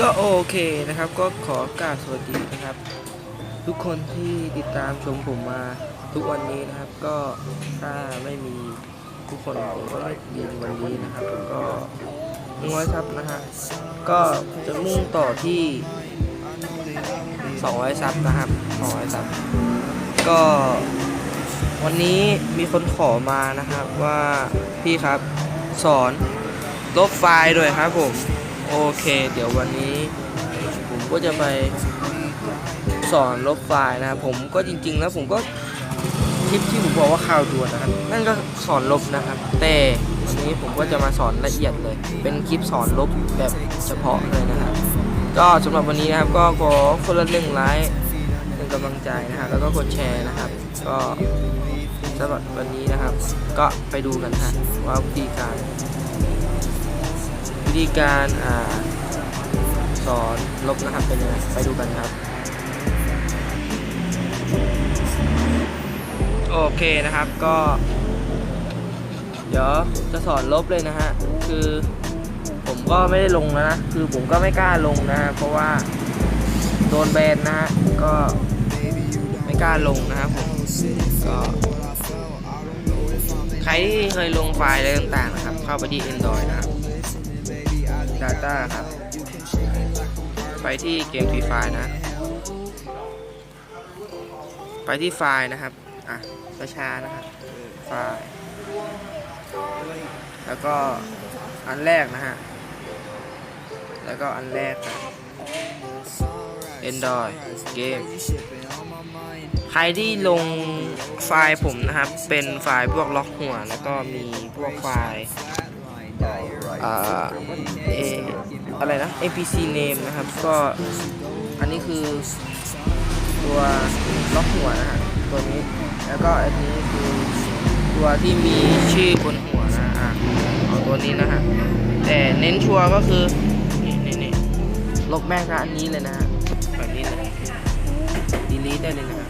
ก็โอเคนะครับ ก็ขอกราบสวัสดีนะครับ ทุกคนที่ติดตามชมผมมาทุกวันนี้นะครับ ก็ถ้าไม่มีทุกคนผมก็ไม่มีวันนี้นะครับก็น้อยครับนะฮะก็จะมุ่งต่อที่200ซับนะครับ200ซับก็วันนี้มีคนขอมานะครับว่าพี่ครับสอนลบไฟล์ด้วยครับผม โอเค เดี๋ยววันนี้ ผมก็จะไปสอนลบไฟล์นะครับ ผมก็จริง ๆ แล้วผมก็คลิปที่ผมบอกว่าข่าวด่วนนะครับ นั่นก็สอนลบนะครับ แต่วันนี้ผมก็จะมาสอนละเอียดเลย เป็นคลิปสอนลบแบบเฉพาะเลยนะครับ ก็สำหรับวันนี้นะครับก็ขอคนละหนึ่งไลค์หนึ่งกำลังใจนะครับแล้วก็กดแชร์นะครับ ก็สำหรับวันนี้นะครับ ก็ไปดูกันฮะว่าวิธีการ ธีการอ่าสอนลบนะครับเป็นยังไงไปดูกันครับ โอเคนะครับก็ เดี๋ยวจะสอนลบเลยนะฮะ คือผมก็ไม่ได้ลงแล้วนะ คือผมก็ไม่กล้าลงนะฮะเพราะว่าโดนแบนนะฮะ ก็ไม่กล้าลงนะครับผมก็ใครที่เคยลงไฟล์อะไรต่างๆนะครับ เข้าไปที่ Android นะครับ Data ครับ ไปที่เกมฟรีไฟนะ ไปที่ไฟล์นะครับ อะช้าๆนะครับไฟล์แล้วก็อันแรกนะฮะ แล้วก็อันแรกครับ Android เกมใครที่ลงไฟล์ผมนะครับ เป็นไฟล์พวกล็อกหัว แล้วก็มีพวกไฟล์อ่าเอ อะไรนะ APC name นะครับ ก็อันนี้คือตัวล็อกหัวนะฮะตัวนี้แล้วก็อันนี้คือตัวที่มีชื่อบนหัวนะอะเอาตัวนี้นะฮะแต่เน้นชัวร์ก็คือนี่นี่นี่ลบแม่งกับอันนี้เลยนะฮะแบบนี้เลยดีลีทได้เลยนะฮะ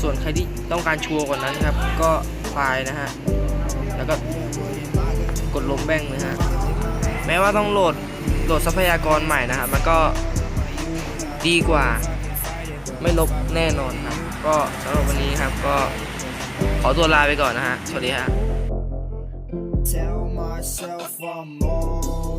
ส่วนใครที่ต้องการชัวร์กว่านั้นครับ ก็ไฟล์นะฮะแล้วก็กดลบแบ้งนะฮะ แม้ว่าต้องโหลดโหลดทรัพยากรใหม่นะครับมันก็ดีกว่าไม่ลบแน่นอนครับ ก็สำหรับวันนี้ครับก็ขอตัวลาไปก่อนนะฮะ สวัสดีฮะ